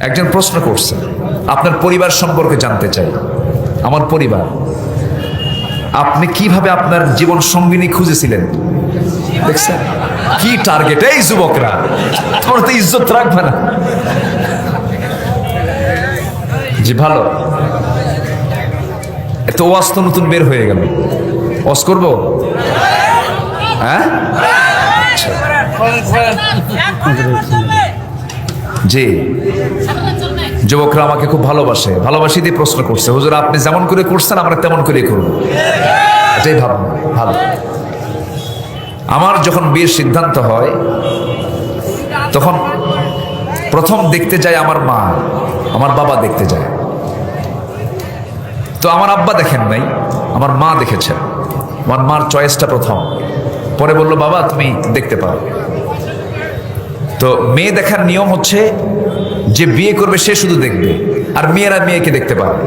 একজন প্রশ্ন করছে আপনার পরিবার সম্পর্কে জানতে চাই। আমার পরিবার আপনি কীভাবে আপনার জীবন সঙ্গিনী খুঁজেছিলেন? দেখছেন? কি টার্গেট এই যুবকরা তোমার তো ইজ্জত রাখবে না। জি ভালো। এত ওয়াজ তো নতুন বের হয়ে গেল। ওয়াজ করব? হ্যাঁ? জি। যুবকরা আমাকে খুব ভালোবাসে। ভালোবাসি দিয়ে প্রশ্ন করছে, হুজুর, আপনি যেমন করে করছেন, আমরা তেমন করেই করব। এটাই ভাব ভালো। আমার যখন বিয়ের সিদ্ধান্ত হয়, তখন প্রথম দেখতে যায় আমার মা, আমার বাবা দেখতে যায়। তো আমার আব্বা দেখেন নাই, আমার মা দেখেছেন আমার মার চয়েসটা প্রথম। পরে বলল, বাবা, তুমি দেখতে পারো। তো মেয়ে দেখার নিয়ম হচ্ছে যে বিয়ে করবে সে শুধু দেখবে, আর মেয়েরা মেয়েকে দেখতে পাবে।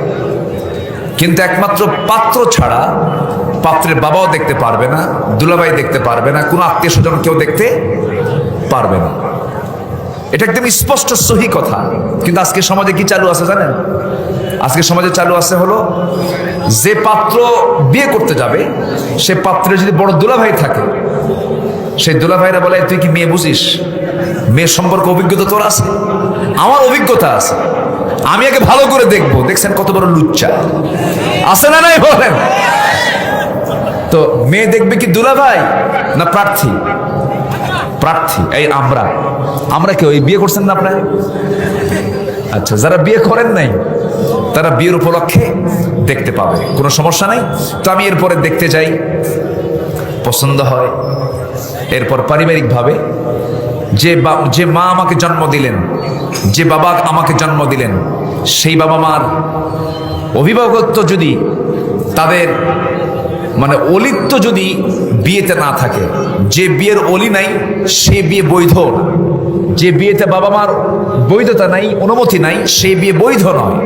কিন্তু একমাত্র পাত্র ছাড়া পাত্রের বাবাও দেখতে পারবে না, দুলাভাই দেখতে পারবে না, কোনো আত্মীয় স্বজন কেউ দেখতে পারবে না। এটা একদম স্পষ্ট সহি কথা। কিন্তু আজকে সমাজে কি চালু আছে জানেন? আজকে সমাজে চালু আছে হলো, যে পাত্র বিয়ে করতে যাবে, সে পাত্রে যদি বড় দুলাভাই থাকে, সেই দুলাভাইরা বলে তুই কি মেয়ে বুঝিস? মেয়ের সম্পর্কে অভিজ্ঞতা তোর আছে? আমার অভিজ্ঞতা আছে। আমি আগে ভালো করে দেখব। দেখছেন কত বড় লুচ্চা। আছে না নাই বলেন? তো মেয়ে দেখবে কি দুলাভাই না প্রার্থী? প্রার্থী। এই আমরা। আমরা কেউ ওই বিয়ে করছেন না আপনার? আচ্ছা যারা বিয়ে করেন নাই, তারা বিয়ের উপলক্ষে দেখতে পাবে। কোনো সমস্যা নাই? তো আমি এরপরে দেখতে যাই। পছন্দ হয়। এরপর পারিবারিকভাবে যে বা- যে মা আমাকে জন্ম দিলেন, যে বাবা আমাকে জন্ম দিলেন, সেই বাবা মার অভিভাবকত্ব যদি তাদের মানে অলিত্ব যদি বিয়েতে না থাকে, যে বিয়ের অলি নাই, সে বিয়ে বৈধ যে বিয়েতে বাবা মার বৈধতা নাই অনুমতি নাই সেই বিয়ে বৈধ নয়।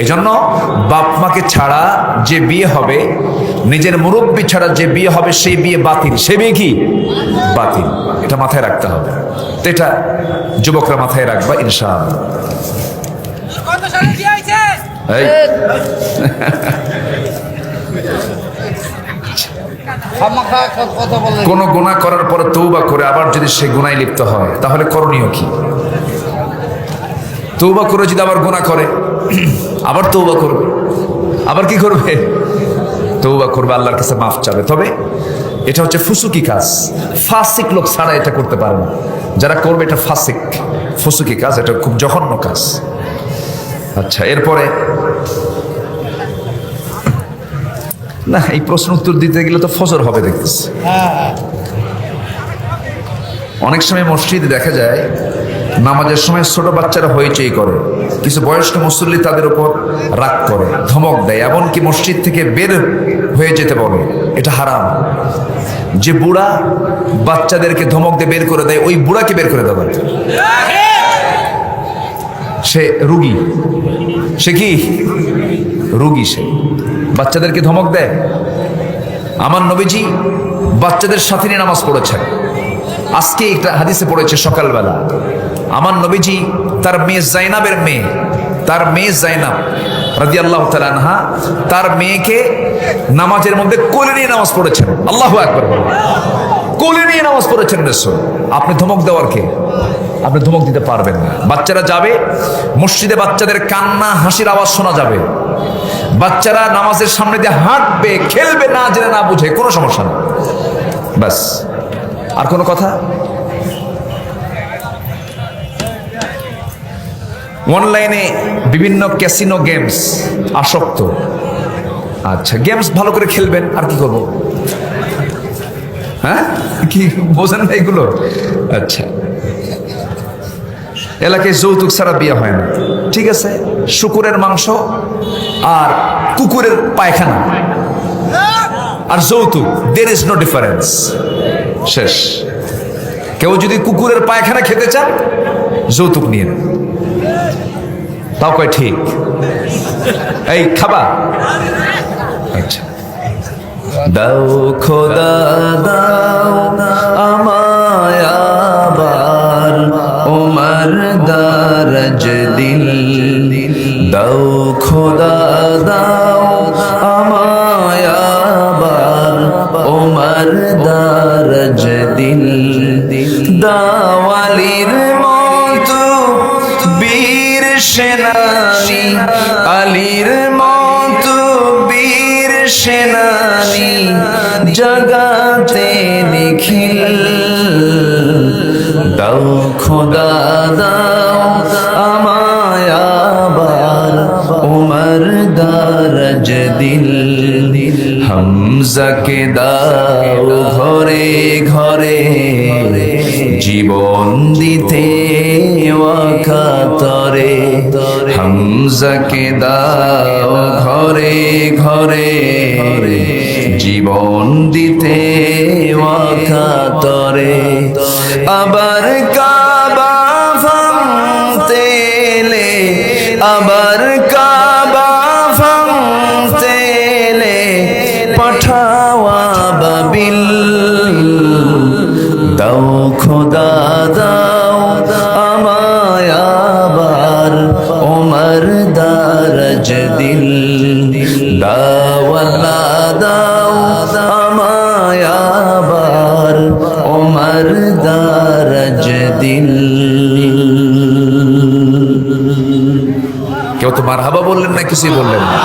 এজন্য বাপ মাকে ছাড়া যে বিয়ে হবে নিজের মুরব্বী ছাড়া যে বিয়ে হবে সেই বিয়ে বাতিল। সে বিয়ে কি? বাতিল। এটা মাথায় রাখতে হবে। তো এটা যুবকরা মাথায় রাখবা ইনশাআল্লাহ। এই খামাখা কথা বলে কোন গুণা করার পরে তৌবা করে আবার যদি সে গুনায় লিপ্ত হয়, তাহলে করণীয় কি? তৌবা করে যদি আবার গুণা করে, আবার তৌবা করবে। আবার কি করবে? তৌবা করবে, আল্লাহর কাছে মাফ চাবে। তবে এটা হচ্ছে ফুসুকি কাজ। ফাসিক লোক ছাড়া এটা করতে পারে না। যারা করবে এটা ফাসিক। ফুসুকি কাজ, এটা খুব জঘন্য কাজ। আচ্ছা এরপরে না, এই প্রশ্ন উত্তর দিতে গেলে তো ফজর হবে দেখতেছি। অনেক সময় মসজিদে দেখা যায়, নামাজের সময় ছোট বাচ্চারা হইচই করে। কিছু বয়স্ক মুসল্লি তাদের উপর রাগ করে, ধমক দেয়, এমনকি মসজিদ থেকে বের হয়ে যেতে বলে, এটা হারাম। যে বুড়া বাচ্চাদেরকে ধমক দিয়ে বের করে দেয়, ওই বুড়াকে বের করে দেওয়া সে রুগী। সে কি? রুগী সে। বাচ্চাদেরকে ধমক দেয়। আমার নবীজি বাচ্চাদের সাথে নিয়ে নামাজ পড়েছেন। আজকে একটা হাদিসে পড়েছে সকালবেলা। আমার নবীজি তার মেয়ে জাইনাবের মেয়ে, তার মেয়ে জাইনাব রাজি আল্লাহ তালানহা তার মেয়েকে নামাজের মধ্যে কোলে নিয়ে নামাজ পড়েছেন। আল্লাহ একবার কোলে নিয়ে নামাজ পড়েছেন রসুল। আপনি ধমক দেওয়ার কে? আপনি ধমক দিতে পারবেন না। বাচ্চারা যাবে, মসজিদে বাচ্চাদের কান্না, হাসির আওয়াজ শোনা যাবে। বাচ্চারা নামাজের সামনে দিয়ে হাঁটবে, খেলবে, না জেনে না বুঝে, কোনো সমস্যা নেই ব্যাস। আর কোনো কথা? অনলাইনে বিভিন্ন ক্যাসিনো গেমস আসক্ত। আচ্ছা গেমস ভালো করে খেলবেন, আর কি করব? হ্যাঁ? কি বোঝেন না এগুলো? আচ্ছা। এলাকায় যৌতুক ছাড়া বিয়ে হয় না। ঠিক আছে? শুকুরের মাংস আর কুকুরের পায়খানা। আর যৌতুক দের ইজ নো ডিফারেন্স শেষ। কেউ যদি কুকুরের পায়খানা খেতে চান, যৌতুক নিয়ে নেন। তাও কয় ঠিক। এই, খাবা। আচ্ছা। দাও খোদা, দাও আমায় দিল। দাওয়ালির মতো বীর সেনানি, আলীর মতো বীর সেনানি, জগাতে নিখিল। দাও খোদা, দাও আমায় আবার, উমর দারজ দিল। হামজাকে দাও ঘরে ঘরে, জীবন দিতে ওয়াকাতরে। হামজাকে দাও ঘরে ঘরে, জীবন দিতে ওয়াকাতরে। আবার কাবা ভাঙতেলে আবার দাও আমায় আবার ওমর দারজ দিল। দাওয়াল্লা দাও আমায় আবার ওমর দারজ দিল। কেউ তো মারহাবা বললেন না, কিছুই বললেন না।